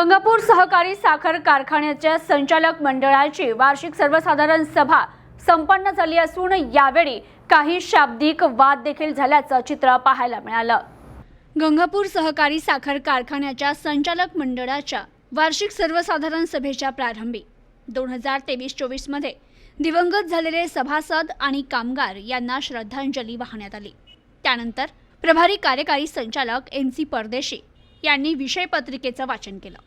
गंगापूर सहकारी साखर कारखान्याच्या संचालक मंडळाची वार्षिक सर्वसाधारण सभा संपन्न झाली असून यावेळी काही शाब्दिक वाद देखील झाल्याचं चित्र पाहायला मिळालं. गंगापूर सहकारी साखर कारखान्याच्या संचालक मंडळाच्या वार्षिक सर्वसाधारण सभेच्या प्रारंभी दोन हजार तेवीस चोवीसमध्ये दिवंगत झालेले सभासद आणि कामगार यांना श्रद्धांजली वाहण्यात आली. त्यानंतर प्रभारी कार्यकारी संचालक एन सी परदेशी यांनी विषय पत्रिकेचं वाचन केलं.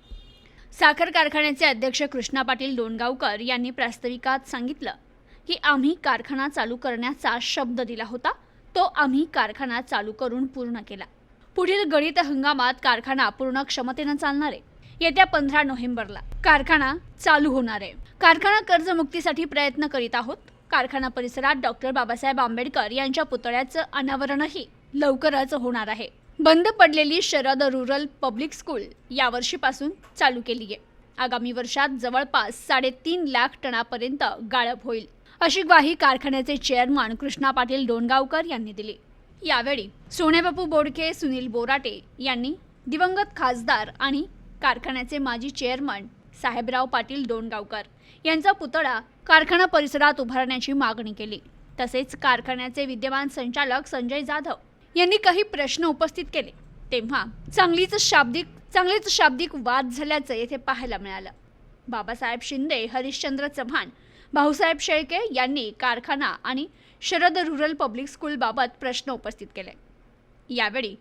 साखर कारखान्याचे अध्यक्ष कृष्णा पाटील डोणगावकर यांनी प्रास्ताविकात सांगितलं की आम्ही कारखाना चालू करण्याचा शब्द दिला होता तो आम्ही कारखाना चालू करून पूर्ण केला. पुढील गणित हंगामात कारखाना पूर्ण क्षमतेनं चालणार. आहे येत्या पंधरा नोव्हेंबरला कारखाना चालू होणार आहे. कारखाना कर्जमुक्तीसाठी प्रयत्न करीत आहोत. कारखाना परिसरात डॉक्टर बाबासाहेब आंबेडकर यांच्या पुतळ्याचं अनावरणही लवकरच होणार आहे. बंद पडलेली शरद रुरल पब्लिक स्कूल यावर्षीपासून चालू केली आहे. आगामी वर्षात जवळपास साडेतीन लाख टनापर्यंत गाळप होईल. अशी ग्वाही कारखान्याचे चेअरमन कृष्णा पाटील डोणगावकर यांनी दिली. यावेळी सोन्याबापू बोडके सुनील बोराटे यांनी दिवंगत खासदार आणि कारखान्याचे माजी चेअरमन साहेबराव पाटील डोणगावकर यांचा पुतळा कारखाना परिसरात उभारण्याची मागणी केली. तसेच कारखान्याचे विद्यमान संचालक संजय जाधव यांनी काही प्रश्न उपस्थित केले. तेव्हा चांगलीच शाब्दिक चांगलेच शाब्दिक वाद झाल्याचं येथे पाहायला मिळालं. बाबासाहेब शिंदे हरिश्चंद्र चव्हाण भाऊसाहेब शेळके यांनी कारखाना आणि शरद रुरल पब्लिक स्कूलबाबत प्रश्न उपस्थित केले. यावेळी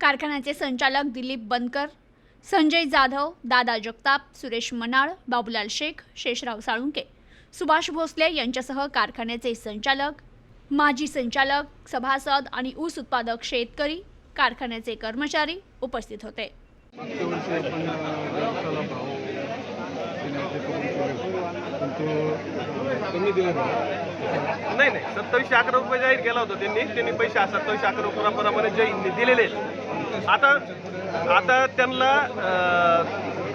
कारखान्याचे संचालक दिलीप बनकर संजय जाधव दादा जगताप सुरेश मनाळ बाबूलाल शेख शेषराव साळुंके सुभाष भोसले यांच्यासह कारखान्याचे संचालक माजी संचालक सभासद आणि ऊस उत्पादक शेतकरी कारखान्याचे कर्मचारी उपस्थित होते नाही नाही सत्तावीसशे अकरा रुपये जाहीर केला होता त्यांनी त्यांनी पैसे सत्तावीसशे अकरा रुपयाप्रमाणे जे दिलेले आहेत. आता आता त्यांना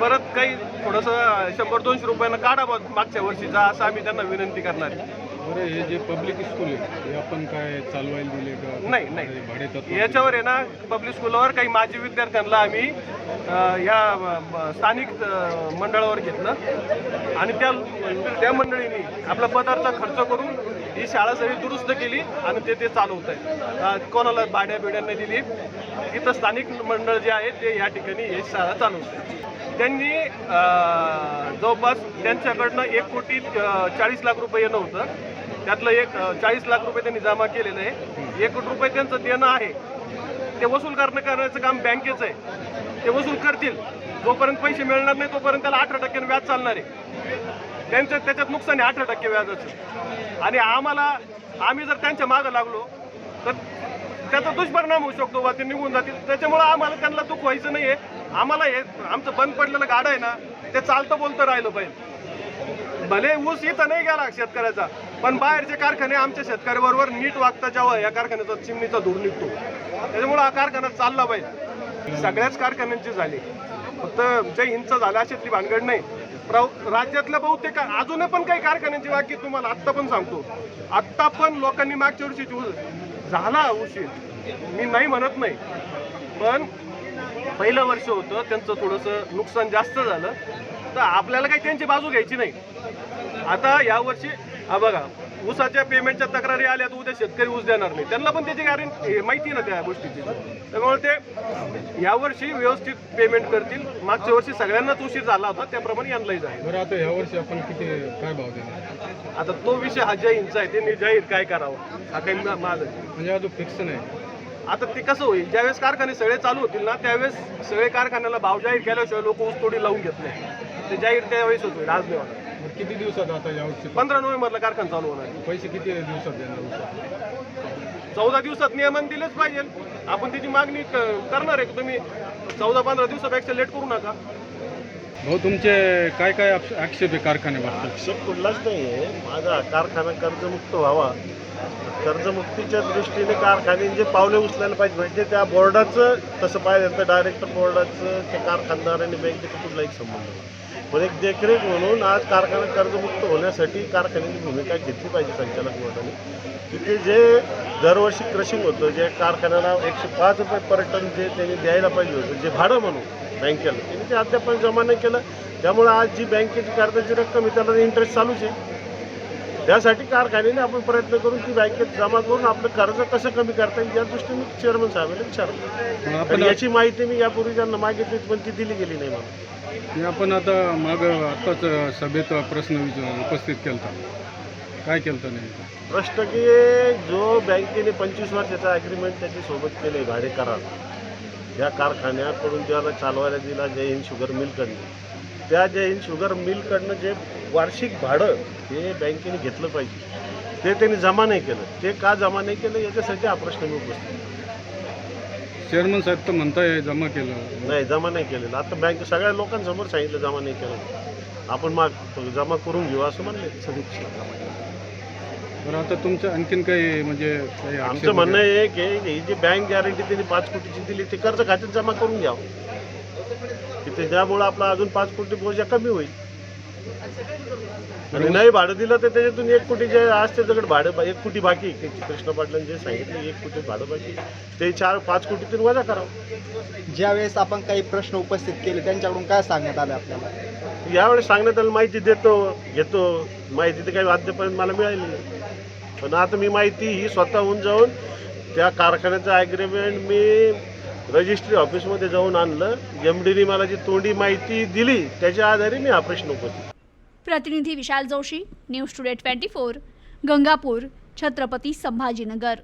परत काही थोडंसं शंभर दोनशे रुपयानं काढा मागच्या वर्षीचा असं आम्ही त्यांना विनंती करणार आहे. बरं हे जे पब्लिक स्कूल आहे हे आपण काय चालवायला दिले का? नाही नाही. भाडे याच्यावर आहे ना पब्लिक स्कूलवर काही माजी विद्यार्थ्यांना आम्ही या स्थानिक मंडळावर घेतलं. आणि त्या त्या मंडळींनी आपला पदार्थ खर्च करून ही शाळा सगळी दुरुस्त केली आणि ते ते चालवत आहे कोणाला भाड्या बिड्यांना दिली. इथं स्थानिक मंडळ जे आहे ते या ठिकाणी ही शाळा चालवत आहे त्यांनी जवळपास त्यांच्याकडनं एक कोटी चाळीस लाख रुपये येणं होतं. त्यातलं एक चाळीस लाख रुपये त्यांनी जमा केलेलं आहे. एक कोटी रुपये त्यांचं देणं आहे. ते वसूल करणं करण्याचं काम बँकेचं आहे. ते वसूल करतील. जोपर्यंत पैसे मिळणार नाही तोपर्यंत त्याला अठरा टक्क्यानं व्याज चालणार आहे. त्यांचं त्याच्यात नुकसान आहे अठरा टक्के व्याजाचं. आणि आम्हाला आम्ही जर त्यांच्या मागं लागलो तर त्याचा दुष्परिणाम होऊ शकतो बा ते निघून जातील. त्याच्यामुळं आम्हाला त्यांना दुःख व्हायचं नाही आहे. आम्हाला हे आमचं बंद पडलेलं गाडं आहे ना ते चालतं बोलतं राहिलं पाहिजे. भले ऊस इथं नाही गेला शेतकऱ्याचा पण बाहेरचे कारखाने आमच्या शेतकऱ्याबरोबर नीट वागता जेव्हा या कारखान्याचा चिमणीचा धूर निघतो. त्याच्यामुळं हा कारखाना चालला पाहिजे. सगळ्याच कारखान्यांची झाली. फक्त जय हिंदचं झालं अशातली भानगड नाही. राज्यातल्या बहुतेक अजून पण काही कारखान्यांची बाकी तुम्हाला आत्ता पण सांगतो. आत्ता पण लोकांनी मागच्या वर्षी झाला उशीर. मी नाही म्हणत नाही. पण पहिलं वर्ष होतं त्यांचं थोडंसं नुकसान जास्त झालं. तर आपल्याला काही त्यांची बाजू घ्यायची नाही. आता यावर्षी हा बघा ऊसाच्या पेमेंटच्या तक्रारी आल्या तर उद्या शेतकरी ऊस देणार नाही. त्यांना पण त्याची गॅरंटी माहिती ना त्या गोष्टीची. त्यामुळे ते यावर्षी व्यवस्थित पेमेंट करतील. मागच्या वर्षी सगळ्यांनाच उशीर झाला होता त्याप्रमाणे यांनाही जाईल बरं आता ह्या वर्षी आपण किती काय भाव देणार? आता तो विषय हा जयंतचा आहे त्यांनी जाहीर काय करावं? हा काही माझं म्हणजे अजून फिक्स नाही. आता ते कसं होईल ज्यावेळेस कारखाने सगळे चालू होतील ना त्यावेळेस सगळे कारखान्याला भाव जाहीर केल्याशिवाय लोक ऊस तोडी लावून घेत नाही. ते जाहीर त्यावेळेस होईल आज नाही किती दिवसात आता यावर्षी पंधरा नोव्हेंबरला कारखाना चालू होणार. आहे. पैसे किती दिवसात देणार ऊसाचे? चौदा दिवसात नियमन दिलेच पाहिजे. आपण त्याची मागणी क- करणार आहे की तुम्ही चौदा पंधरा दिवसापेक्षा लेट करू नका. भाऊ तुमचे काय काय आक्ष- आक्षेप आहे कारखान्याबाबत आक्षेप कुठलाच नाही आहे माझा कारखाना कर्जमुक्त व्हावा. कर्जमुक्तीच्या दृष्टीने कारखान्याने जे पावले उचलायला पाहिजे म्हणजे त्या बोर्डाचं तसं पाहिजे तर डायरेक्टर बोर्डाचं त्या कारखानदार आणि बँकेचा कुठलाही संबंध नाही. पण एक देखरेख म्हणून आज कारखाना कर्जमुक्त होण्यासाठी कारखान्याची भूमिका घेतली पाहिजे संचालक बोर्डाने. तिथे जे दरवर्षी क्रशिंग होतं जे कारखान्याला एकशे पाच रुपये पर टन जे त्यांनी द्यायला पाहिजे होतं जे भाडं म्हणून बँकेला त्यांनी ते अद्याप जमा नाही केलं. त्यामुळे आज जी बँकेची कर्जाची रक्कम आहे त्याला इंटरेस्ट चालूच आहे. त्यासाठी कारखान्याने आपण प्रयत्न करून ती बँकेत जमा करून आपलं कर्ज कसं कमी करता येईल या दृष्टीने चेअरमन साहेबांना विचारलं. आपण याची माहिती मी यापूर्वी त्यांना मागितली पण ती दिली गेली नाही मला आपण आता माग आत्ताच सभेत प्रश्न उपस्थित केला काय केलं नाही प्रश्न की जो बँकेने पंचवीस वर्षाचा ॲग्रीमेंट त्याच्यासोबत केले भाडे करार या कारखान्याकडून ज्याला चालवायला दिला जय हिंद शुगर मिलकडनं त्या हिंद शुगर मिलकडनं जे वार्षिक भाडं हे बँकेने घेतलं पाहिजे ते त्यांनी जमा नाही केलं. ते का जमा नाही केलं याच्यासाठी हा प्रश्न मी उपस्थित. चेअरमन साहेब तर म्हणताय जमा केलं. नाही जमा नाही केलेलं. आता बँक सगळ्या लोकांसमोर सांगितलं जमा नाही केलं. आपण माग जमा करून घेऊ असं म्हणले. बरं आता तुमचं आणखीन काही म्हणजे काही आक्षेप आमचं म्हणणं आहे की ही जी बँक गॅरंटी त्यांनी पाच कोटीची दिली ती कर्ज खात्यात जमा करून घ्यावं. की त्याच्यामुळं आपला अजून पाच कोटी बोजा कमी होईल. आणि नाही भाडं दिलं तर त्याच्यातून एक कोटी जे आज त्याच्याकडे भाडं एक कोटी बाकी. ते कृष्ण पाटलांनी जे सांगितलं एक कोटी भाडं बाकी. ते चार पाच कोटीतून वजा करावं. ज्यावेळेस आपण काही प्रश्न उपस्थित केले त्यांच्याकडून काय सांगण्यात आलं आपल्याला? यावेळेस सांगण्यात आलं माहिती देतो घेतो. माहिती तर काही अद्यापर्यंत मला मिळाली नाही. पण आता मी माहिती ही स्वतःहून जाऊन त्या कारखान्याचं ॲग्रीमेंट मी रजिस्ट्री ऑफिसमध्ये जाऊन आणलं एम डीने मला जी तोंडी माहिती दिली त्याच्या आधारे मी हा प्रश्न उपस्थित प्रतिनिधी Vishal Joshi news today twenty four Gangapur Chhatrapati Sambhajinagar.